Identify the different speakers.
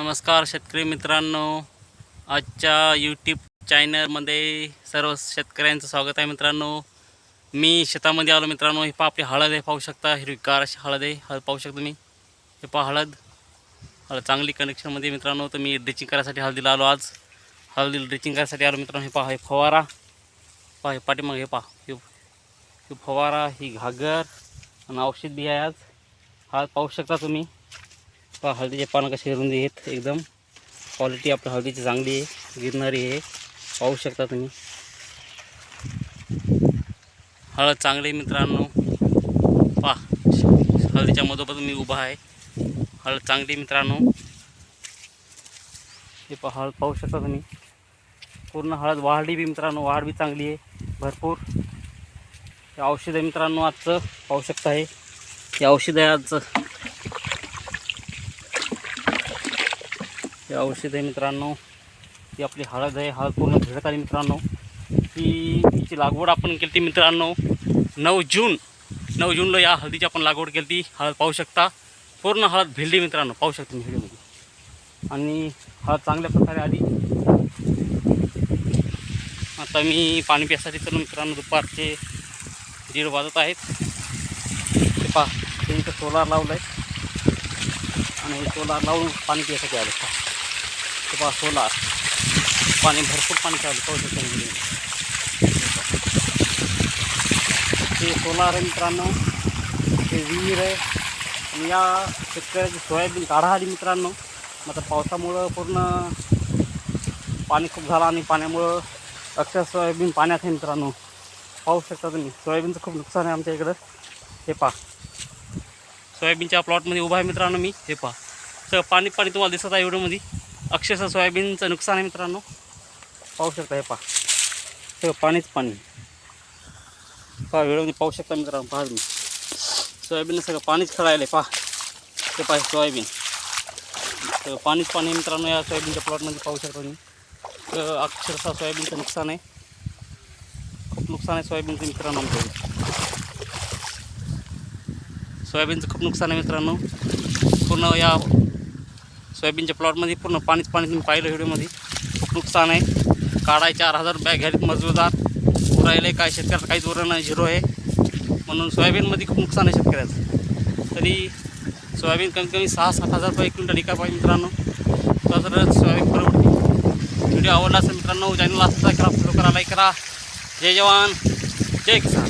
Speaker 1: नमस्कार शेतकरी मित्रांनो. आजच्या यूट्यूब चॅनलमध्ये सर्व शेतकऱ्यांचं स्वागत आहे मित्रांनो. मी शेतामध्ये आलो मित्रांनो. हे पहा आपली हळद आहे पाहू शकता. हिरवीगार अशी हळद आहे. हळद पाहू शकता मी हे पहा हळद. हळद चांगली कनेक्शनमध्ये मित्रांनो. तर मी ड्रिचिंग करायसाठी हळदीला आलो आज. हळदीला ड्रिचिंग करायसाठी आलो मित्रांनो. हे पहा हे फवारा. पहा हे पाठीमागे हे पहा. हे फवारा ही घागर. आणि औषध बी आहे आज. हळद पाहू शकता तुम्ही. पहा हळदीचे पानं कसे रुंदी आहेत एकदम क्वालिटी आपल्या हळदीची चांगली आहे गिरणारी आहे. पाहू शकता तुम्ही. हळद चांगली मित्रांनो. पहा हळदीच्या मधोमध मी उभा आहे. हळद चांगली मित्रांनो. हे पहा हळद पाहू शकता तुम्ही. पूर्ण हळद वाढली बी मित्रांनो वाढ बी चांगली आहे भरपूर. हे औषध आहे मित्रांनो आजचं पाहू शकता हे. हे औषध आहे आजचं. हे औषध आहे मित्रांनो. ती आपली हळद आहे. हळद पूर्ण भिडत आली मित्रांनो. ही तिची लागवड आपण केली ती मित्रांनो नऊ जून नऊ जूनला या हळदीची आपण लागवड केली ती. हळद पाहू शकता. पूर्ण हळद भिडली मित्रांनो. पाहू शकता तुम्ही व्हिडिओमध्ये. आणि हळद चांगल्या प्रकारे आली. आता मी पाणी प्यासाठी तर मित्रांनो दुपारचे दीड वाजत आहेत. ते पा ते सोलार लावलं आहे आणि सोलार लावून पाणी पिण्यासाठी आलं. पहा ते पहा पाणी भरपूर पाणी चालू पाहू शकतो ते सोलार आहे मित्रांनो. ते विहीर आहे. आणि या शेतकऱ्याची सोयाबीन काढा आली मित्रांनो मग पावसामुळं पूर्ण पाणी खूप झालं आणि पाण्यामुळं अक्षर सोयाबीन पाण्यात आहे मित्रांनो. पाहू शकता तुम्ही सोयाबीनचं खूप नुकसान आहे आमच्या इकडं. हे पहा. सोयाबीनच्या प्लॉटमध्ये उभा आहे मित्रांनो मी. हे पहा. सगळं पाणी पाणी तुम्हाला दिसत आहे व्हिडिओमध्ये. अक्षरशः सोयाबीनचं नुकसान आहे मित्रांनो. पाहू शकता हे पहा. सगळं पाणीच पाणी. पहा व्हिडिओमध्ये पाहू शकता मित्रांनो पहा तुम्ही. सोयाबीन सगळं पाणीच खेळायला आहे पहा ते पाहिजे सोयाबीन. सगळं पाणीच पाणी मित्रांनो या सोयाबीनच्या प्लॉटमध्ये पाहू शकता तुम्ही. तर अक्षरशः सोयाबीनचं नुकसान आहे. खूप नुकसान आहे सोयाबीनचं मित्रांनो आमच्या सोयाबीनचं खूप नुकसान आहे मित्रांनो. पूर्ण या सोयाबीनच्या प्लॉटमध्ये पूर्ण पाणीच पाणी तुम्ही पाहिलं व्हिडिओमध्ये. खूप नुकसान आहे. काढाय चार हजार रुपये घ्यायला मजूरदार. उरायले काय शेतकऱ्याला काहीच उरलं नाही झिरो आहे. म्हणून सोयाबीनमध्ये खूप नुकसान आहे शेतकऱ्याचं. तरी सोयाबीन कमीत कमी सहा सात हजार रुपये क्विंटल विका पाहिजे मित्रांनो. तर सोयाबीन परवडते. व्हिडिओ आवडला असेल मित्रांनो चॅनलला सबस्क्राईब करा फॉलो करा लाईक करा. जय जवान जय किसान.